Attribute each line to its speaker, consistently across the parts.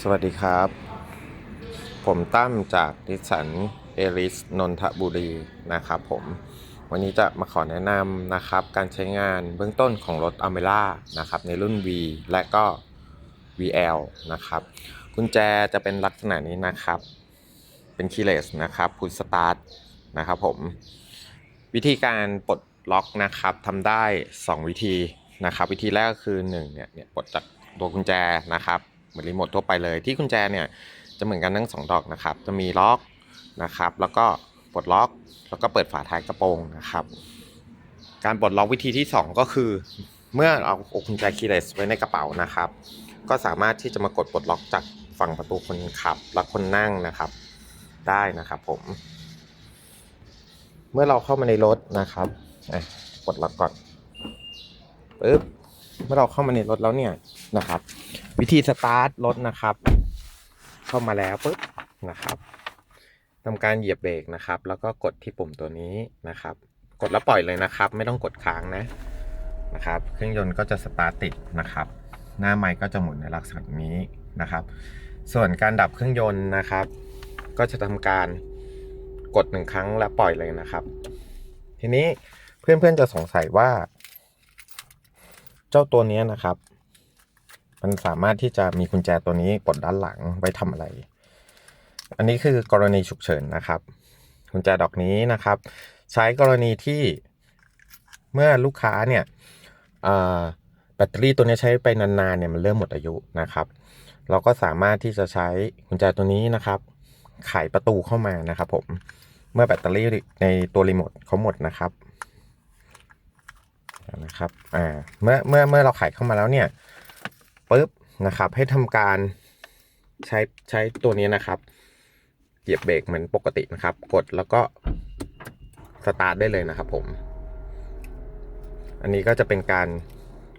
Speaker 1: สวัสดีครับ ผมตั้มจากนิสันเอริสนนทบุรีนะครับผม วันนี้จะมาขอแนะนำนะครับการใช้งานเบื้องต้นของรถอเมร่านะครับในรุ่น V และก็ VL นะครับกุญแจจะเป็นลักษณะนี้นะครับ เป็นคีย์เลสนะครับพุชสตาร์ทนะครับผม วิธีการปลดล็อกนะครับทำได้ 2 วิธีนะครับ วิธีแรกก็คือ1เนี่ยเนี่ยปลดจากตัวกุญแจนะครับ เหมือนรีโมททั่วไปเลย ที่กุญแจเนี่ยจะเหมือนกันทั้งสองดอกนะครับ จะมีล็อกนะครับ แล้วก็ปลดล็อก แล้วก็เปิดฝาท้ายกระโปรงนะครับ การปลดล็อกวิธีที่ 2 ก็คือ เมื่อเอากุญแจคีย์เลสไว้ในกระเป๋านะครับ ก็สามารถที่จะมากดปลดล็อกจากฝั่งประตูคนขับและคนนั่งนะครับ ได้นะครับผม เมื่อเราเข้ามาในรถนะครับกดล็อกก่อนปึ๊บ เมื่อเราเข้ามาในรถแล้วเนี่ยนะครับ วิธีสตาร์ทรถนะครับ เข้ามาแล้วปุ๊บนะครับทำการเหยียบเบรกนะครับ แล้วก็กดที่ปุ่มตัวนี้นะครับ กดแล้วปล่อยเลยนะครับ ไม่ต้องกดค้างนะนะครับ เครื่องยนต์ก็จะสตาร์ทติดนะครับ หน้าไม้ก็จะหมุนในลักษณะนี้นะครับ ส่วนการดับเครื่องยนต์นะครับ ก็จะทำการกดหนึ่งครั้งแล้วปล่อยเลยนะครับ ทีนี้เพื่อนๆจะสงสัยว่า เจ้าตัวนี้นะครับ มันสามารถที่จะมีกุญแจตัวนี้กดด้านหลังไว้ทำอะไร อันนี้คือกรณีฉุกเฉินนะครับ กุญแจดอกนี้นะครับ ใช้กรณีที่เมื่อลูกค้าเนี่ยแบตเตอรี่ตัวนี้ใช้ไปนานๆเนี่ยมันเริ่มหมดอายุนะครับ เราก็สามารถที่จะใช้กุญแจตัวนี้นะครับไขประตูเข้ามานะครับผมเมื่อแบตเตอรี่ในตัวรีโมทเขาหมดนะครับ นะครับอ่าเมื่อเมื่อเมื่อเราไขเข้ามาแล้วเนี่ยปุ๊บนะครับ ให้ทำการใช้ใช้ตัวนี้นะครับ เหยียบเบรกเหมือนปกตินะครับ กดแล้วก็สตาร์ทได้เลยนะครับผม อันนี้ก็จะเป็นการ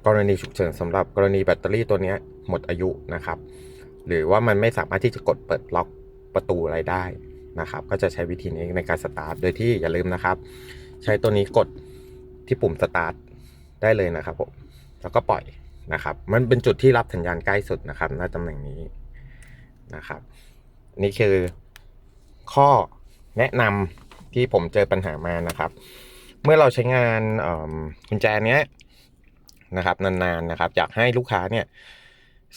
Speaker 1: กรณีฉุกเฉินสำหรับกรณีแบตเตอรี่ตัวนี้หมดอายุนะครับ หรือว่ามันไม่สามารถที่จะกดเปิดล็อกประตูอะไรได้นะครับ ก็จะใช้วิธีนี้ในการสตาร์ทโดยที่อย่าลืมนะครับ ใช้ตัวนี้กดที่ปุ่มสตาร์ท ได้เลยนะครับผมแล้วก็ปล่อยนะครับ มันเป็นจุดที่รับสัญญาณใกล้สุดนะครับณตำแหน่งนี้นะครับ นี่คือข้อแนะนำที่ผมเจอปัญหามานะครับ เมื่อเราใช้งานกุญแจเนี้ยนะครับนานๆนะครับ อยากให้ลูกค้าเนี่ย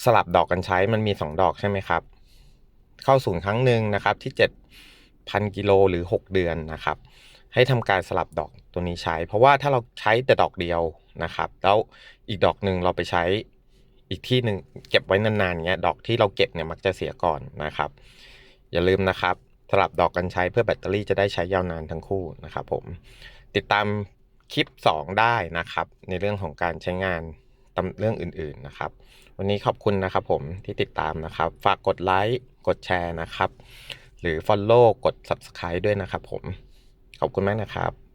Speaker 1: สลับดอกกันใช้มันมี 2 ดอกใช่ไหมครับ เข้าศูนย์ครั้งหนึ่งนะครับที่ 7,000กิโลหรือ 6 เดือนนะครับ ให้ทำการสลับดอกตัวนี้ใช้ เพราะว่าถ้าเราใช้แต่ดอกเดียวนะครับ แล้วอีกดอกหนึ่งเราไปใช้อีกที่หนึ่งเก็บไว้นานๆเงี้ยดอกที่เราเก็บเนี่ยมักจะเสียก่อนนะครับ อย่าลืมนะครับสลับดอกกันใช้เพื่อแบตเตอรี่จะได้ใช้ยาวนานทั้งคู่นะครับผมติดตามคลิป 2 ได้นะครับ ในเรื่องของการใช้งานตำเรื่องอื่นๆนะครับ วันนี้ขอบคุณนะครับผมที่ติดตามนะครับ ฝากกดไลค์กดแชร์นะครับ หรือ Follow กด Subscribe ด้วยนะครับผม ขอบคุณมากนะครับ